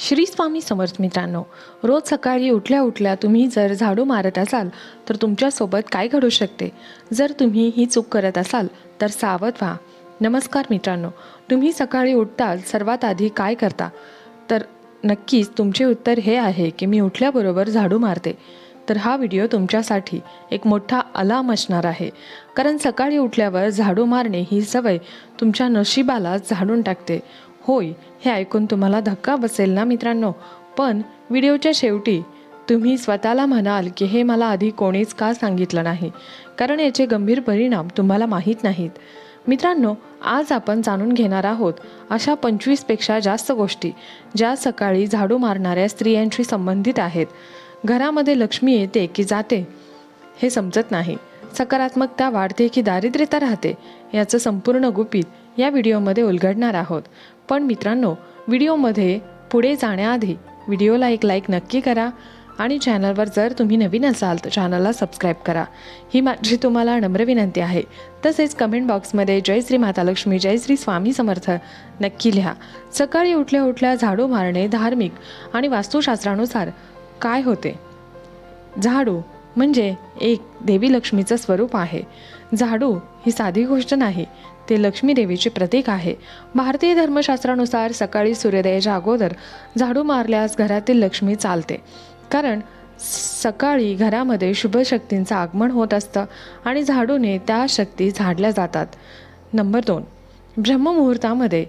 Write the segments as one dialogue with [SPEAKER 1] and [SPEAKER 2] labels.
[SPEAKER 1] श्री स्वामी समर्थ मित्रांनो रोज सकाळी उठल्या उठल्या तुम्ही जर झाडू मारत असाल तर तुमच्यासोबत काय घडू शकते? जर तुम्ही ही चूक करत असाल तर सावध व्हा. नमस्कार मित्रांनो तुम्ही सकाळी उठताल सर्वात आधी काय करता? तर नक्कीच तुमचे उत्तर हे आहे की मी उठल्याबरोबर झाडू मारते. तर हा व्हिडिओ तुमच्यासाठी एक मोठा अलार्म असणार आहे. कारण सकाळी उठल्यावर झाडू मारणे ही सवय तुमच्या नशिबाला झाडून टाकते. होय हे ऐकून तुम्हाला धक्का बसेल ना मित्रांनो? पण व्हिडिओच्या शेवटी तुम्ही स्वतःला म्हणाल की हे मला आधी कोणीच का सांगितलं नाही? कारण याचे गंभीर परिणाम तुम्हाला माहीत नाहीत. मित्रांनो आज आपण जाणून घेणार आहोत अशा पंचवीसपेक्षा जास्त गोष्टी ज्या सकाळी झाडू मारणाऱ्या स्त्रियांशी संबंधित आहेत. घरामध्ये लक्ष्मी येते की जाते हे समजत नाही. सकारात्मकता वाढते की दारिद्र्यता राहते याचं संपूर्ण गुपित या व्हिडिओमध्ये उलगडणार आहोत. पण मित्रांनो व्हिडिओमध्ये पुढे जाण्याआधी व्हिडिओला एक लाईक नक्की करा आणि चॅनलवर जर तुम्ही नवीन असाल तर चॅनलला सबस्क्राईब करा. ही माझी तुम्हाला नम्र विनंती आहे. तसेच कमेंट बॉक्समध्ये जय श्री मातालक्ष्मी जय श्री स्वामी समर्थ नक्की लिहा. सकाळी उठल्या उठल्या झाडू मारणे धार्मिक आणि वास्तुशास्त्रानुसार काय होते? झाडू म्हणजे एक देवी लक्ष्मीचं स्वरूप आहे. झाडू ही साधी गोष्ट नाही ते लक्ष्मी देवीचे प्रतीक आहे. भारतीय धर्मशास्त्रानुसार सकाळी सूर्योदयाच्या अगोदर झाडू मारल्यास घरातील लक्ष्मी चालते. कारण सकाळी घरामध्ये शुभशक्तींचं आगमन होत असतं आणि झाडूने त्या शक्ती झाडल्या जातात. नंबर दोन. ब्रह्ममुहूर्तामध्ये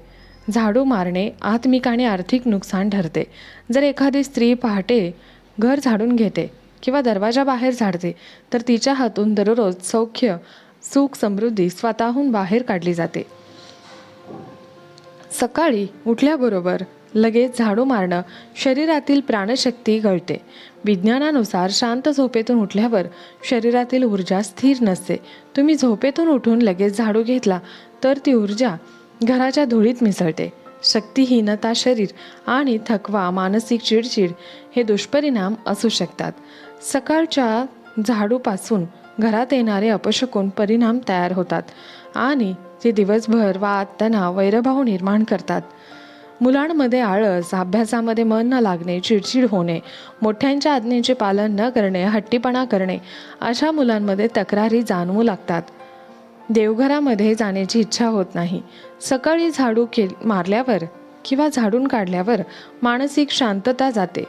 [SPEAKER 1] झाडू मारणे आत्मिक आणि आर्थिक नुकसान ठरते. जर एखादी स्त्री पहाटे घर झाडून घेते किंवा दरवाजा बाहेर झाडते तर तिच्या हातून दररोज सौख्य सुख समृद्धी स्वतःहून बाहेर काढली जाते. सकाळी उठल्याबरोबर लगेच झाडू मारणं शरीरातील प्राणशक्ती गळते. विज्ञानानुसार शांत झोपेतून उठल्यावर शरीरातील ऊर्जा स्थिर नसते. तुम्ही झोपेतून उठून लगेच झाडू घेतला तर ती ऊर्जा घराच्या धुळीत मिसळते. शक्तिहीनता शरीर आणि थकवा मानसिक चिडचिड हे दुष्परिणाम असू शकतात. सकाळच्या झाडूपासून घरात येणारे अपशकून परिणाम तयार होतात आणि ते दिवसभर वाद तणाव वैरभाव निर्माण करतात. मुलांमध्ये आळस अभ्यासामध्ये मन न लागणे चिडचिड होणे मोठ्यांच्या आज्ञेचे पालन न करणे हट्टीपणा करणे अशा मुलांमध्ये तक्रारी जाणवू लागतात. देवघरामध्ये जाण्याची इच्छा होत नाही. सकाळी झाडू के मारल्यावर किंवा झाडून काढल्यावर मानसिक शांतता जाते.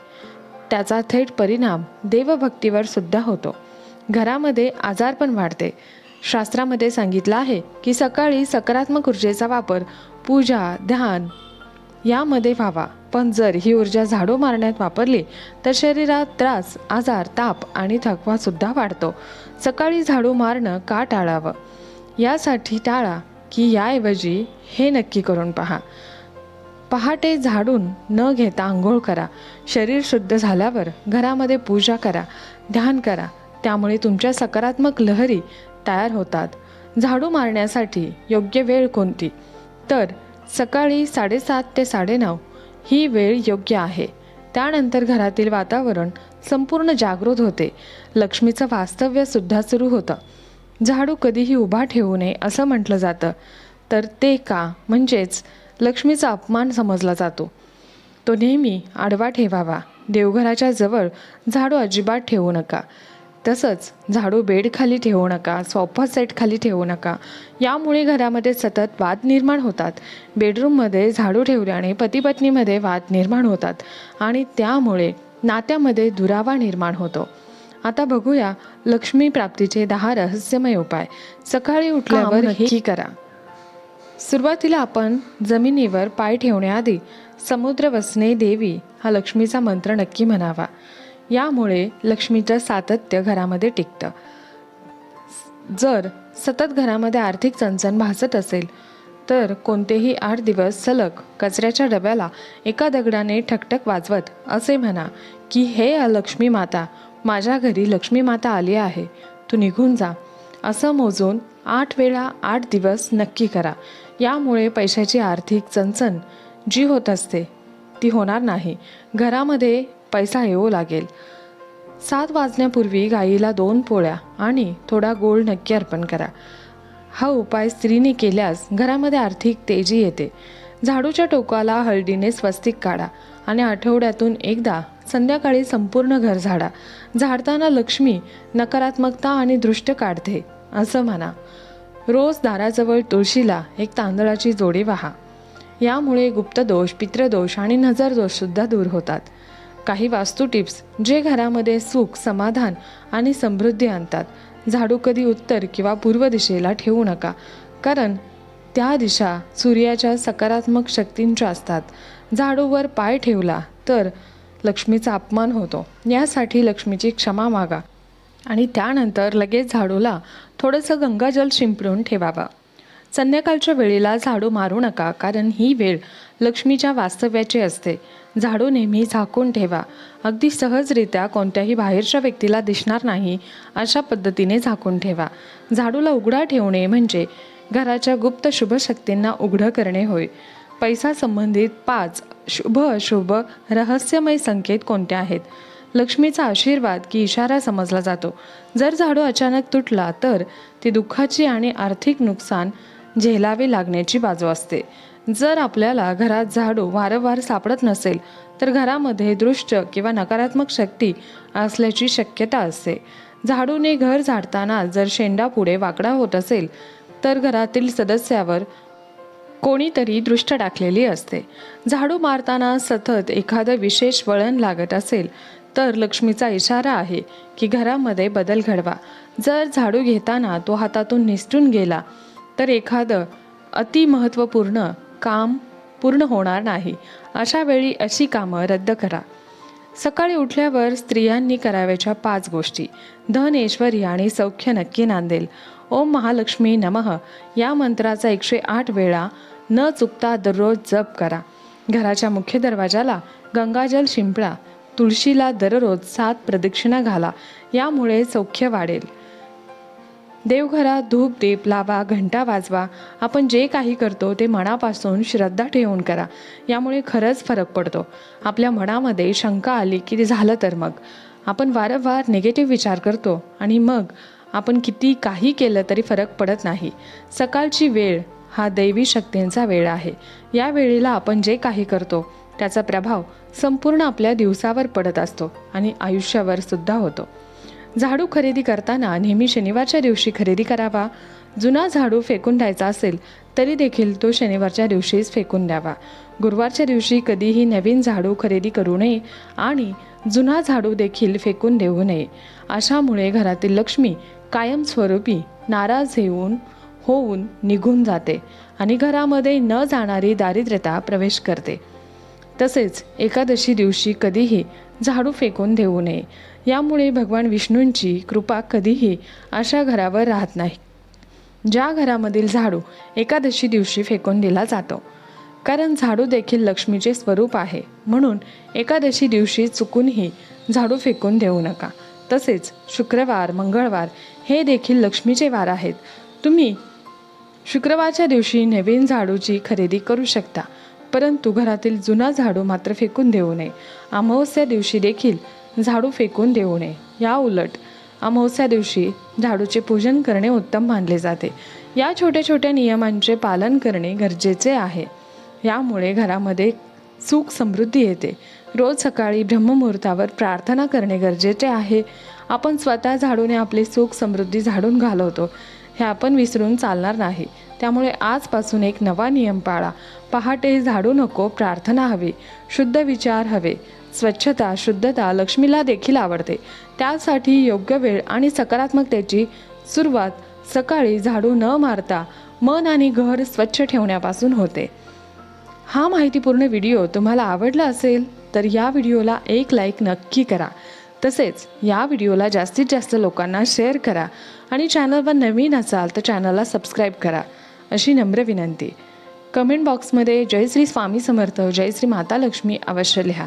[SPEAKER 1] त्याचा थेट परिणाम देवभक्तीवर सुद्धा होतो. घरामध्ये आजार पण वाढते. शास्त्रामध्ये सांगितलं आहे की सकाळी सकारात्मक ऊर्जेचा वापर पूजा ध्यान यामध्ये व्हावा. पण जर ही ऊर्जा झाडू मारण्यात वापरली तर शरीरात त्रास आजार ताप आणि थकवासुद्धा वाढतो. सकाळी झाडू मारणं का टाळावं? यासाठी टाळा की याऐवजी हे नक्की करून पहा. पहाटे झाडून न घेता आंघोळ करा. शरीर शुद्ध झाल्यावर घरामध्ये पूजा करा ध्यान करा. त्यामुळे तुमच्या सकारात्मक लहरी तयार होतात. झाडू मारण्यासाठी योग्य वेळ कोणती? तर सकाळी साडेसात ते साडेनऊ ही वेळ योग्य आहे. त्यानंतर घरातील वातावरण संपूर्ण जागृत होते. लक्ष्मीचं वास्तव्य सुद्धा सुरू होतं. झाडू कधीही उभा ठेवू नये असं म्हटलं जातं. तर ते का? म्हणजेच लक्ष्मीचा अपमान समजला जातो. तो नेहमी आडवा ठेवावा. देवघराच्या जवळ झाडू अजिबात ठेवू नका. तसंच झाडू बेडखाली ठेवू नका सोफा सेट खाली ठेवू नका. यामुळे घरामध्ये सतत वाद निर्माण होतात. बेडरूममध्ये झाडू ठेवल्याने पती पत्नीमध्ये वाद निर्माण होतात आणि त्यामुळे नात्यामध्ये दुरावा निर्माण होतो. आता बघूया लक्ष्मी प्राप्तीचे दहा रहस्यमय उपाय. सकाळी उठल्यावर हे करा. सुरुवातीला आपण जमिनीवर पाय ठेवण्याआधी समुद्र वसने देवी हा लक्ष्मीचा मंत्र नक्की म्हणावा. यामुळे लक्ष्मीचं सातत्य घरामध्ये टिकतं. जर सतत घरामध्ये आर्थिक चणचण भासत असेल तर कोणतेही आठ दिवस सलग कचऱ्याच्या डब्याला एका दगडाने ठकठक वाजवत असे म्हणा की हे लक्ष्मी माता माझ्या घरी लक्ष्मी माता आली आहे तू निघून जा. असं मोजून आठ वेळा आठ दिवस नक्की करा. यामुळे पैशाची आर्थिक चणचण जी होत असते ती होणार नाही. घरामध्ये पैसा येऊ लागेल. सात वाजण्यापूर्वी गाईला दोन पोळ्या आणि थोडा गोळ नक्की अर्पण करा. हा उपाय स्त्रीने केल्यास घरामध्ये आर्थिक तेजी येते. झाडूच्या टोकाला हळदीने स्वस्तिक काढा आणि आठवड्यातून एकदा संध्याकाळी संपूर्ण घर झाडा. झाडताना लक्ष्मी नकारात्मकता आणि दृष्ट काढते असं म्हणा. रोज दाराजवळ तुळशीला एक तांदळाची जोडी वाहा. यामुळे गुप्तदोष पित्रदोष आणि नजरदोषसुद्धा दूर होतात. काही वास्तू टिप्स जे घरामध्ये सुख समाधान आणि समृद्धी आणतात. झाडू कधी उत्तर किंवा पूर्व दिशेला ठेवू नका. कारण त्या दिशा सूर्याच्या सकारात्मक शक्तींच्या असतात. झाडूवर पाय ठेवला तर लक्ष्मीचा अपमान होतो. यासाठी लक्ष्मीची क्षमा मागा. आणि त्यानंतर लगेच झाडूला थोडंसं गंगाजल शिंपडून ठेवावा. संध्याकाळच्या वेळेला झाडू मारू नका कारण ही वेळ लक्ष्मीच्या वास्तव्याचे असते. झाडू नेहमी झाकून ठेवा. अगदी सहजरित्या कोणत्याही बाहेरच्या व्यक्तीला दिसणार नाही अशा पद्धतीने झाकून ठेवा. झाडूला उघडा ठेवणे म्हणजे घराच्या गुप्त शुभशक्तींना उघडं करणे होय. पैसा संबंधित पाच शुभ अशुभ रहस्यमय संकेत कोणते आहेत? लक्ष्मीचा आशीर्वाद की इशारा समजला जातो. जर झाडू अचानक तुटला तर ती दुःखाची आणि आर्थिक नुकसान झेलावे लागण्याची बाजू असते. जर आपल्याला घरात झाडू वारंवार सापडत नसेल तर घरामध्ये दृष्ट किंवा नकारात्मक शक्ती असल्याची शक्यता असते. झाडूने घर झाडताना जर शेंडा पुढे वाकडा होत असेल तर घरातील सदस्यावर कोणीतरी दृष्ट टाकलेली असते. झाडू मारताना सतत एखादं विशेष वळण लागत असेल तर लक्ष्मीचा इशारा आहे की घरामध्ये बदल घडवा. जर झाडू घेताना तो हातातून निसटून गेला तर एखादं अतिमहत्त्वपूर्ण काम पूर्ण होणार नाही. अशा वेळी अशी कामं रद्द करा. सकाळी उठल्यावर स्त्रियांनी कराव्याच्या पाच गोष्टी. धन ऐश्वर्य आणि सौख्य नक्की नांदेल. ओम महालक्ष्मी नमः. या मंत्राचा एकशे आठ वेळा न चुकता दररोज जप करा. घराच्या मुख्य दरवाजाला गंगाजल शिंपडा तुळशीला दररोज सात प्रदक्षिणा घाला. यामुळे सौख्य वाढेल. देवघरात धूप दीप लावा घंटा वाजवा. आपण जे काही करतो ते मनापासून श्रद्धा ठेवून करा. यामुळे खरंच फरक पडतो. आपल्या मनामध्ये शंका आली की ते झालं तर मग? आपण वारंवार निगेटिव्ह विचार करतो आणि मग आपण किती काही केलं तरी फरक पडत नाही. सकाळची वेळ हा दैवी शक्तींचा वेळ आहे. या वेळेला आपण जे काही करतो त्याचा प्रभाव संपूर्ण आपल्या दिवसावर पडत असतो आणि आयुष्यावर सुद्धा होतो. झाडू खरेदी करताना नेहमी शनिवारच्या दिवशी खरेदी करावा. जुना झाडू फेकून द्यायचा असेल तरी देखील तो शनिवारच्या दिवशीच फेकून द्यावा. गुरुवारच्या दिवशी कधीही नवीन झाडू खरेदी करू नये आणि जुना झाडू देखील फेकून देऊ नये. अशामुळे घरातील लक्ष्मी कायमस्वरूपी नाराज येऊन होऊन निघून जाते आणि घरामध्ये न जाणारी दारिद्र्यता प्रवेश करते. तसेच एकादशी दिवशी कधीही झाडू फेकून देऊ नये. यामुळे भगवान विष्णूंची कृपा कधीही अशा घरावर राहत नाही. ज्या घरामधील झाडू एकादशी दिवशी फेकून दिला जातो. कारण झाडू देखील लक्ष्मीचे स्वरूप आहे. म्हणून एकादशी दिवशी चुकूनही झाडू फेकून देऊ नका. तसेच शुक्रवार मंगळवार हे देखील लक्ष्मीचे वार आहेत. तुम्ही शुक्रवारच्या दिवशी नवीन झाडूची खरेदी करू शकता. परंतु घरातील जुना झाडू मात्र फेकून देऊ नये. अमावस्या दिवशी देखील झाडू फेकून देऊ नये. या उलट अमावस्या दिवशी झाडूचे पूजन करणे उत्तम मानले जाते. या छोट्या छोट्या नियमांचे पालन करणे गरजेचे आहे. यामुळे घरामध्ये सुख समृद्धी येते. रोज सकाळी ब्रह्ममुहूर्तावर प्रार्थना करणे गरजेचे आहे. आपण स्वतः झाडूने आपले सुख समृद्धी झाडून घालवतो. हे आपण विसरून चालणार नाही. त्यामुळे आजपासून एक नवा नियम पाळा. पहाटे झाडू नको प्रार्थना हवी. शुद्ध विचार हवे. स्वच्छता शुद्धता लक्ष्मीला देखील आवडते. त्यासाठी योग्य वेळ आणि सकारात्मकतेची सुरुवात सकाळी झाडू न मारता मन आणि घर स्वच्छ ठेवण्यापासून होते. हा माहितीपूर्ण व्हिडिओ तुम्हाला आवडला असेल तर या व्हिडिओला एक लाईक नक्की करा. तसेच या व्हिडिओला जास्तीत जास्त लोकांना शेअर करा आणि चॅनलवर नवीन असाल तर चॅनलला सबस्क्राईब करा अशी नम्र विनंती. कमेंट बॉक्समध्ये जय श्री स्वामी समर्थ जय श्री माता लक्ष्मी अवश्य लिहा.